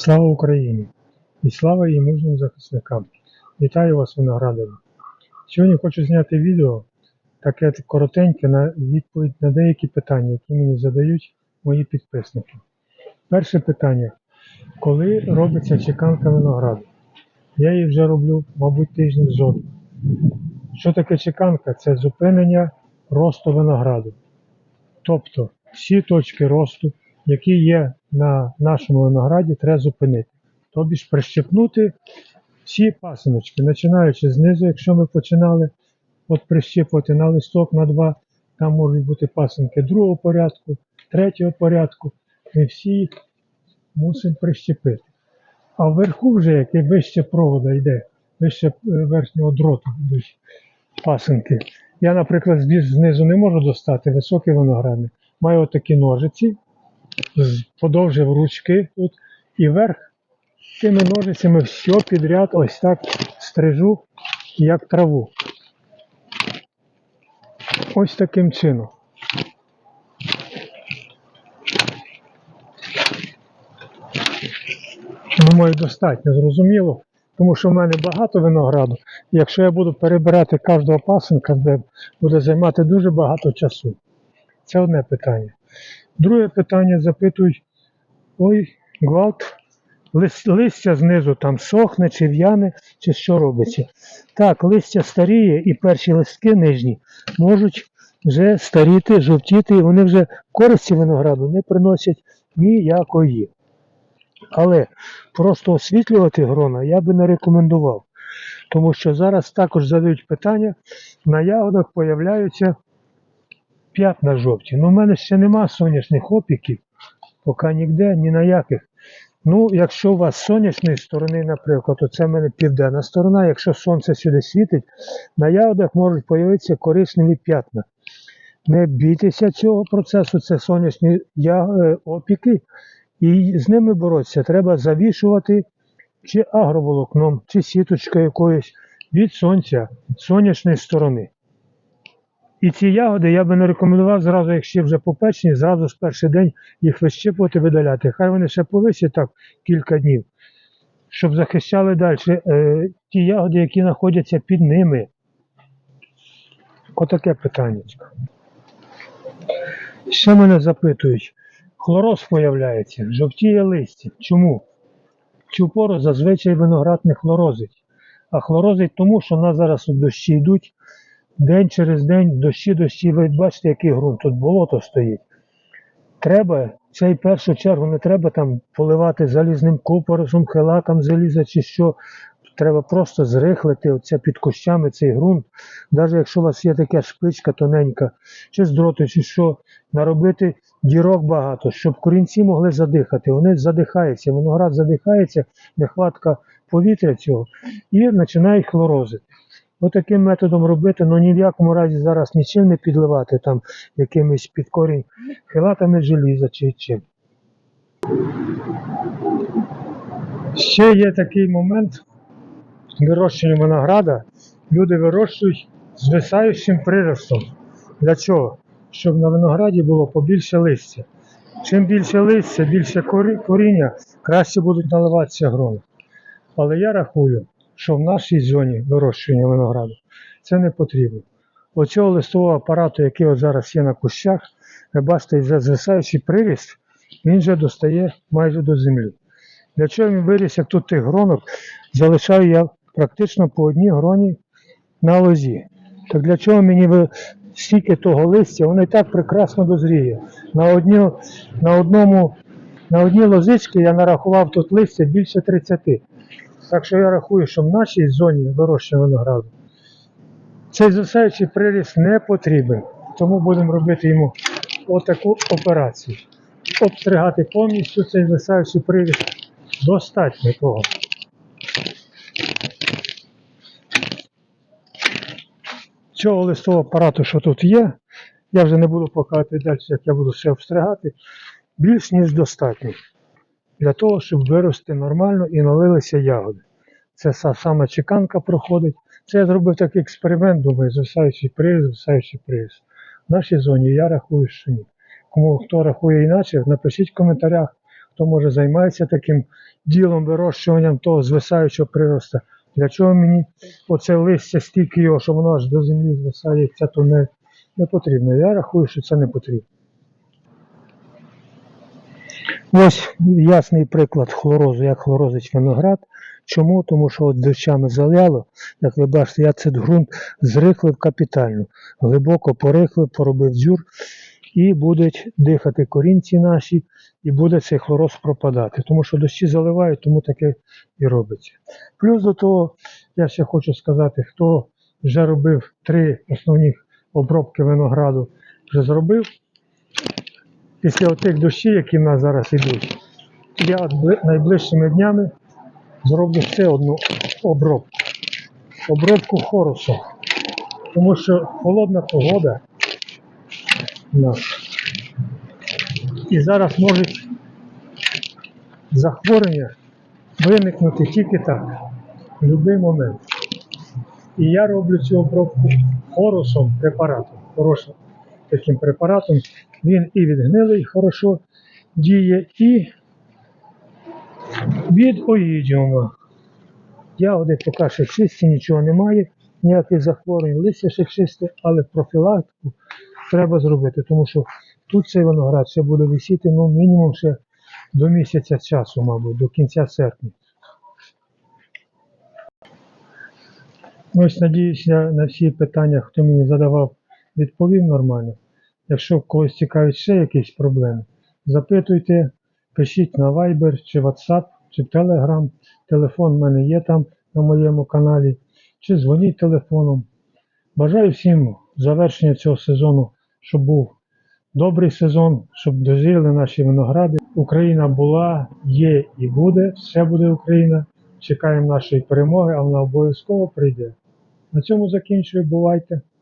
Слава Україні! І слава її мужнім захисникам! Вітаю вас, виноградарі! Сьогодні хочу зняти відео, таке коротеньке на відповідь на деякі питання, які мені задають мої підписники. Перше питання. Коли робиться чеканка винограду? Я її вже роблю, мабуть, тижнів зо. Що таке чеканка? Це зупинення росту винограду. Тобто всі точки росту, які є на нашому винограді, треба зупинити. Тобі ж прищепнути всі пасиночки, починаючи знизу, якщо ми починали от прищіпувати на листок на два, там можуть бути пасинки другого порядку, третього порядку. Ми всі їх мусимо прищепити. А вверху вже, який вище провода йде, вище е, верхнього дроту йдуть пасинки. Я, наприклад, знизу не можу достати високий виноградник. Маю отакі ножиці, подовжив ручки тут і вверх тими ножицями все підряд ось так стрижу, як траву. Ось таким чином. Думаю, достатньо зрозуміло, тому що в мене багато винограду. Якщо я буду перебирати кожного пасенка, де буде займати дуже багато часу. Це одне питання. Друге питання запитують: ой, гвалт, листя знизу там сохне, чи в'яне, чи що робиться. Так, листя старіє і перші листки нижні можуть вже старіти, жовтіти, і вони вже користі винограду не приносять ніякої. Але просто освітлювати грона я би не рекомендував. Тому що зараз також задають питання, на ягодах появляються п'ятна жовті. Ну, в мене ще нема сонячних опіків, поки ніде, ні на яких. Ну, якщо у вас сонячної сторони, наприклад, то це в мене південна сторона, якщо сонце сюди світить, на ягодах можуть появитися коричневі п'ятна. Не бійтеся цього процесу, це сонячні е, опіки, і з ними боротися треба завішувати чи агроволокном, чи сіточкою якоюсь від сонця, сонячної сторони. І ці ягоди я би не рекомендував зразу, якщо вже попечені, зразу ж перший день їх вищипувати, видаляти. Хай вони ще повисять так кілька днів, щоб захищали далі е, ті ягоди, які знаходяться під ними. Отаке питання. Ще мене запитують, хлороз появляється, жовтіє листя. Чому? Цю пору зазвичай виноград не хлорозить. А хлорозить тому, що в нас зараз от дощі йдуть, день через день, дощі, дощі, ви бачите, який ґрунт, тут болото стоїть. Треба, це і першу чергу не треба там поливати залізним купоросом, хелатом заліза чи що. Треба просто зрихлити оце під кущами цей ґрунт. Навіть якщо у вас є така шпичка тоненька, чи з дроту, чи що, наробити дірок багато, щоб корінці могли задихати. Вони задихаються, виноград задихається, нехватка повітря цього, і починають хлорозити. Отаким методом робити, але ні в якому разі зараз нічим не підливати там якимись під корінь хилатами желіза чи чим. Ще є такий момент вирощення винограда. Люди вирощують звисаючим приростом. Для чого? Щоб на винограді було побільше листя. Чим більше листя, більше коріння, краще будуть наливатися грони. Але я рахую, що в нашій зоні вирощування винограду це не потрібно. Оцього листового апарату, який от зараз є на кущах, ви бачите, вже звисаючий приріст, він вже достає майже до землі. Для чого він виріс, як тут тих гронок, залишаю я практично по одній гроні на лозі. Так для чого мені стільки того листя, воно і так прекрасно дозріє. На, одні, на, одному, на одній лозичці я нарахував тут листя більше 30. Так що я рахую, що в нашій зоні вирощення винограду цей засаючий приріст не потрібен. Тому будемо робити йому отаку операцію. Обстригати повністю цей засаючий приріст. Достатньо того. Цього листового апарату, що тут є, я вже не буду показувати далі, як я буду все обстригати, більш ніж достатньо для того, щоб вирости нормально і налилися ягоди. Це саме чеканка проходить. Це я зробив такий експеримент, думаю, звисаючий приз, звисаючий приз. В нашій зоні я рахую, що ні. Кому хто рахує інакше, напишіть в коментарях, хто може займається таким ділом вирощуванням того звисаючого прироста. Для чого мені оце листя стільки його, що воно аж до землі звисає, це то не, не потрібно. Я рахую, що це не потрібно. Ось ясний приклад хлорозу, як хлорозить виноград. Чому? Тому що от дощами заляло, як ви бачите, я цей ґрунт зрихлив капітально, глибоко порихлив, поробив дзюр, і будуть дихати корінці наші, і буде цей хлороз пропадати. Тому що дощі заливають, тому таке і робиться. Плюс до того, я ще хочу сказати, хто вже робив три основні обробки винограду, вже зробив. Після отих дощів, які в нас зараз йдуть, я найближчими днями зроблю ще одну обробку. Обробку хорусом. Тому що холодна погода у нас. І зараз можуть захворювання виникнути тільки так, в будь-який момент. І я роблю цю обробку хорусом препаратом, хорошим таким препаратом. Він і від гнилий хорошо діє, і від оїдіума. Ягоди поки що чисті, нічого немає, ніяких захворювань, листя ще чисте, але профілактику треба зробити, тому що тут цей виноград ще буде висіти ну, мінімум ще до місяця часу, мабуть, до кінця серпня. Ось надіюсь, я на всі питання, хто мені задавав, відповів нормально. Якщо когось цікавить ще якісь проблеми, запитуйте, пишіть на Viber чи WhatsApp, чи Telegram. Телефон в мене є там на моєму каналі, чи дзвоніть телефоном. Бажаю всім завершення цього сезону, щоб був добрий сезон, щоб дозріли наші виногради. Україна була, є і буде. Все буде Україна. Чекаємо нашої перемоги, а вона обов'язково прийде. На цьому закінчую. Бувайте.